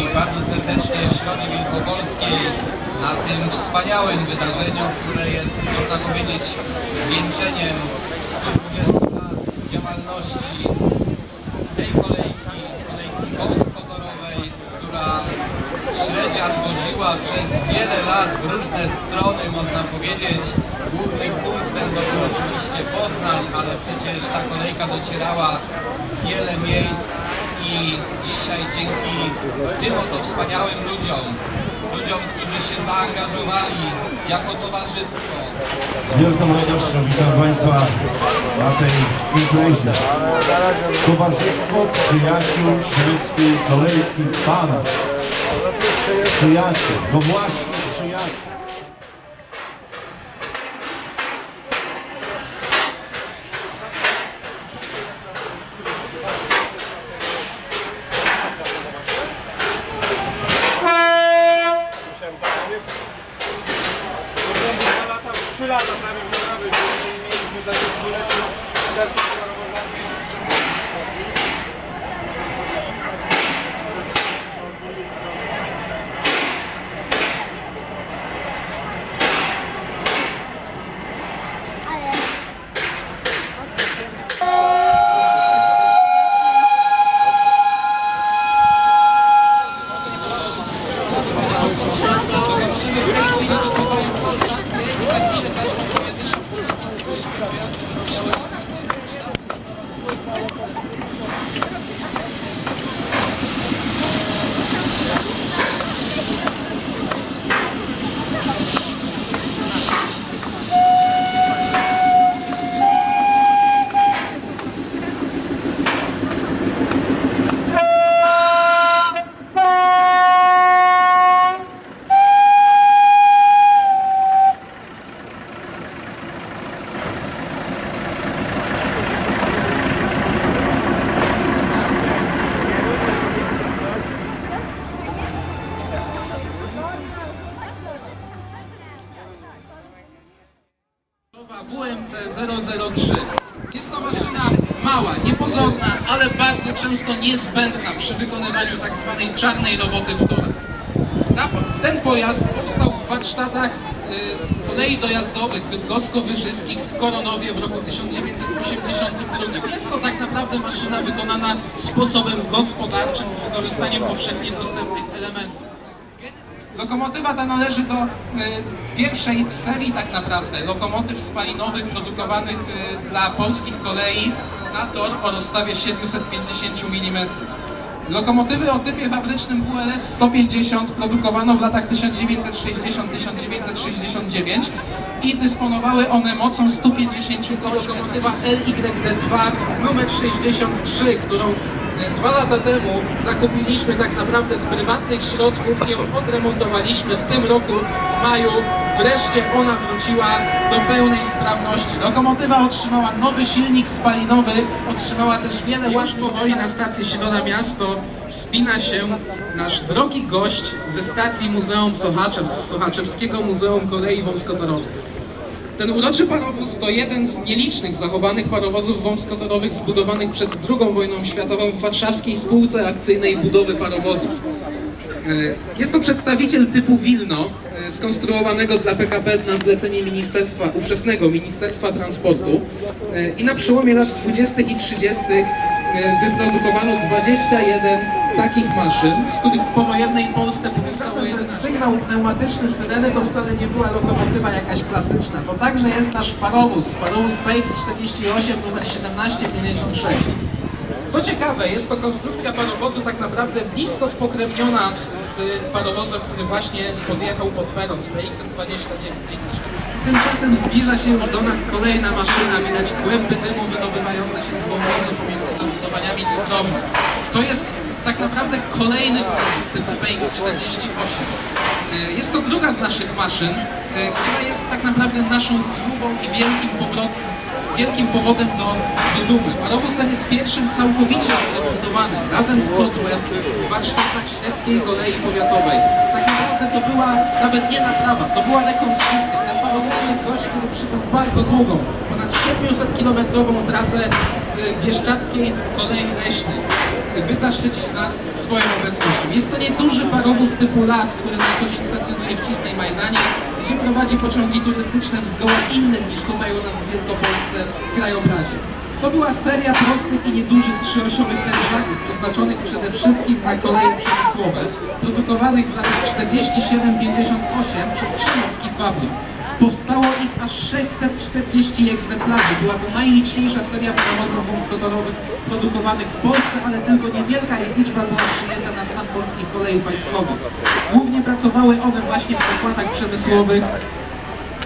wszystkich bardzo serdecznie w Wielkopolskiej na tym wspaniałym wydarzeniu, które jest, można powiedzieć, zwieńczeniem 120 lat działalności tej kolejki, kolejki wąskotorowej, która śledzian woziła przez wiele lat w różne strony, można powiedzieć. Głównym punktem to był oczywiście Poznań, ale przecież ta kolejka docierała w wiele miejsc i dzisiaj dzięki tym oto wspaniałym ludziom, ludziom, którzy się zaangażowali jako towarzystwo, Z wielką radością witam Państwa na tej imprezie. Towarzystwo Przyjaciół Śródzkiej Kolejki Pana. Przyjaciół, no właśnie przyjaciół. Trzy lata prawie w Morawie, gdzie nie mieliśmy takich biletów. Teraz WMC 003. Jest to maszyna mała, niepozorna, ale bardzo często niezbędna przy wykonywaniu tak zwanej czarnej roboty w torach. Ten pojazd powstał w warsztatach y, kolei dojazdowych bydgosko-wyżyskich w Koronowie w roku 1982. Jest to tak naprawdę maszyna wykonana sposobem gospodarczym z wykorzystaniem powszechnie dostępnych elementów. Lokomotywa ta należy do y, pierwszej serii tak naprawdę lokomotyw spalinowych produkowanych y, dla polskich kolei na tor o rozstawie 750 mm. Lokomotywy o typie fabrycznym WLS 150 produkowano w latach 1960-1969 i dysponowały one mocą 150 koni. Lokomotywa LYD2 numer 63, którą e, Dwa lata temu zakupiliśmy tak naprawdę z prywatnych środków i ją odremontowaliśmy w tym roku, w maju. Wreszcie ona wróciła do pełnej sprawności. Lokomotywa otrzymała nowy silnik spalinowy, otrzymała też wiele łasz powoli na stację Środa Miasto. Wspina się nasz drogi gość ze stacji Muzeum Sochaczew, z Sochaczewskiego Muzeum Kolei Wąskotorowych. Ten uroczy parowóz to jeden z nielicznych zachowanych parowozów wąskotorowych zbudowanych przed II wojną światową w warszawskiej spółce akcyjnej budowy parowozów. E, Jest to przedstawiciel typu Wilno, e, skonstruowanego dla PKP na zlecenie ministerstwa, ówczesnego Ministerstwa Transportu. E, I na przełomie lat 20. i 30. e, wyprodukowano 21 takich maszyn, z których w powojennej Polsce pozyskał jeden sygnał pneumatyczny syreny, to wcale nie była lokomotywa jakaś klasyczna. To także jest nasz parowóz, parowóz PX48 numer 1756. Co ciekawe, jest to konstrukcja parowozu tak naprawdę blisko spokrewniona z parowozem, który właśnie podjechał pod peron z PX-29. Dzięki czemu Tymczasem zbliża się już do nas kolejna maszyna, widać kłęby dymu wydobywające się z wąwozu pomiędzy zabudowaniami cukrowni. To jest tak naprawdę kolejny parowóz typu PX-48. E, Jest to druga z naszych maszyn, e, która jest tak naprawdę naszą chlubą i wielkim powrotem wielkim powodem do, do dumy. Parowóz ten jest pierwszym całkowicie remontowanym razem z kotłem w warsztatach Śledzkiej Kolei Powiatowej. Tak naprawdę to była nawet nie naprawa, to była rekonstrukcja. Ten był gość, który przybył bardzo długą, ponad 700-kilometrową trasę z Bieszczackiej Kolei Leśnej. by zaszczycić nas swoją obecnością. Jest to nieduży parowóz typu LAS, który na co dzień stacjonuje w Cisnej Majdanie, gdzie prowadzi pociągi turystyczne w zgoła innym niż tutaj u nas w Wielkopolsce krajobrazie. To była seria prostych i niedużych trzyosiowych tężaków przeznaczonych przede wszystkim na koleje przemysłowe, produkowanych w latach 47-58 przez Krzymowski Fabryk. Powstało ich aż 640 egzemplarzy. Była to najliczniejsza seria parowozów wąskotorowych produkowanych w Polsce, ale tylko niewielka ich liczba była przyjęta na stan polskich kolei państwowych. Głównie pracowały one właśnie w zakładach przemysłowych,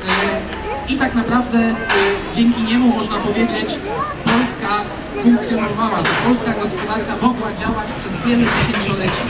E, I tak naprawdę e, dzięki niemu można powiedzieć, Polska funkcjonowała, że polska gospodarka mogła działać przez wiele dziesięcioleci.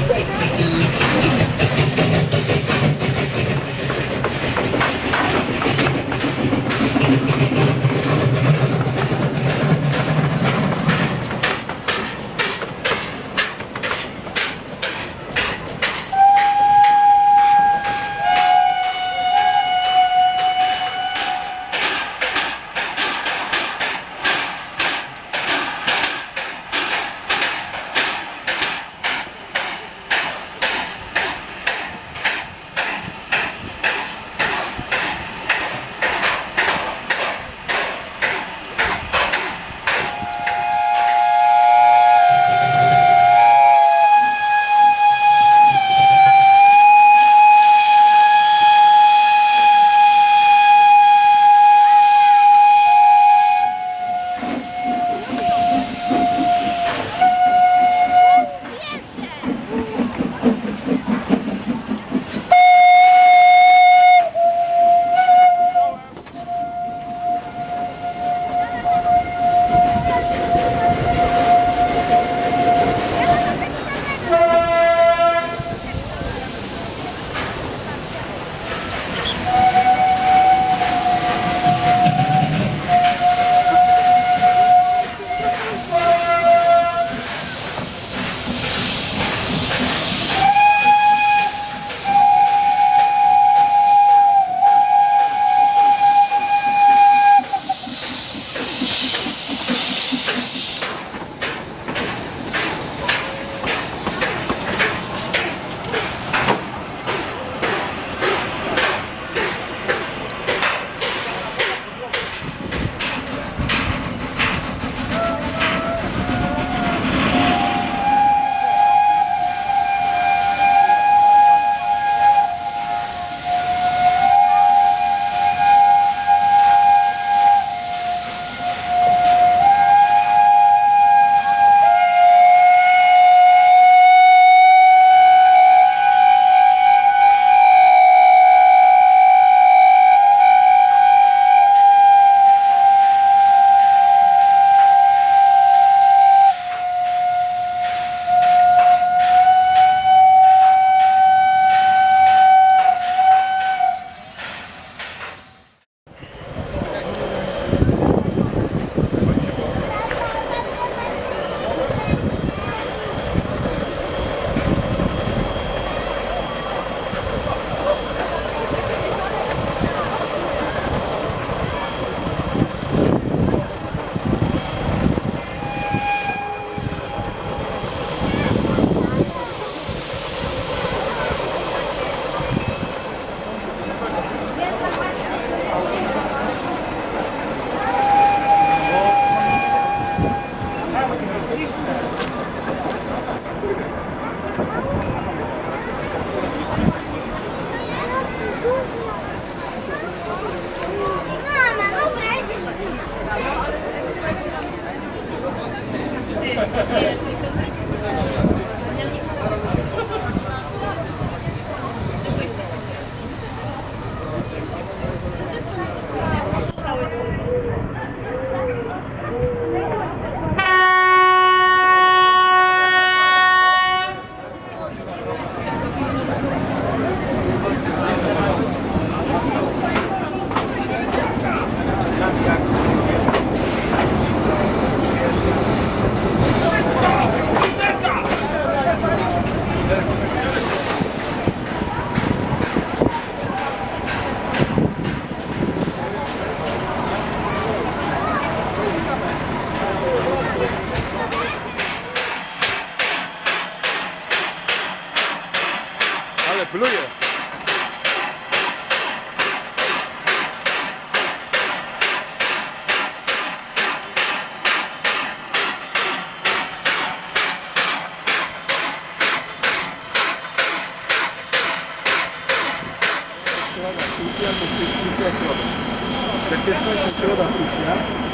Jak jest kończy środa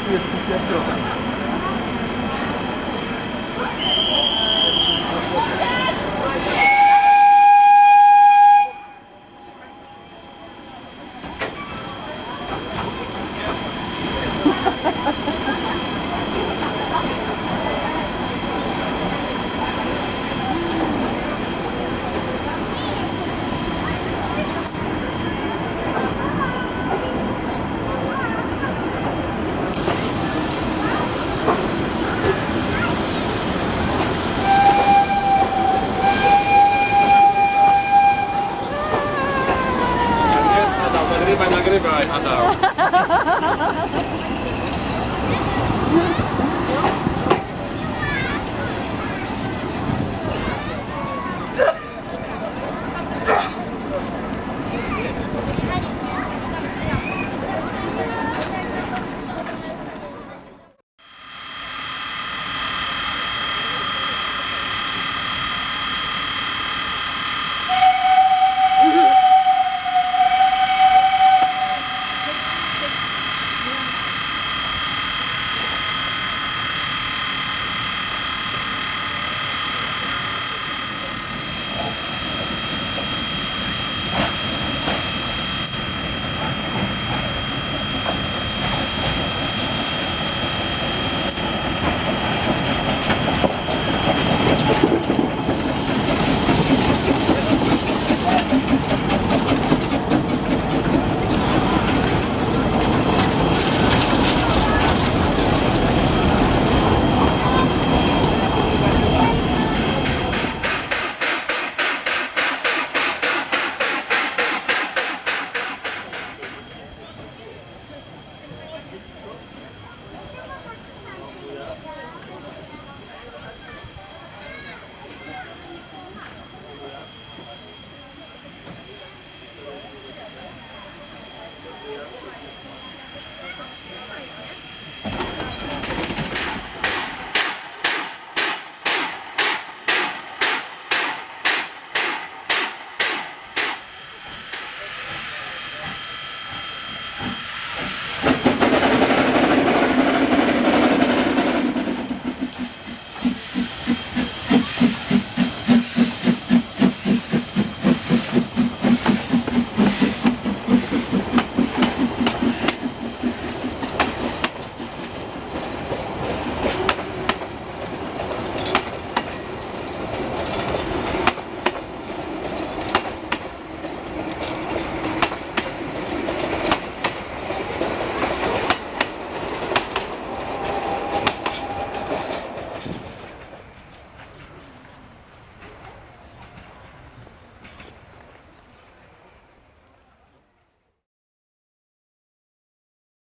tu jest stycznia środa. ればあなた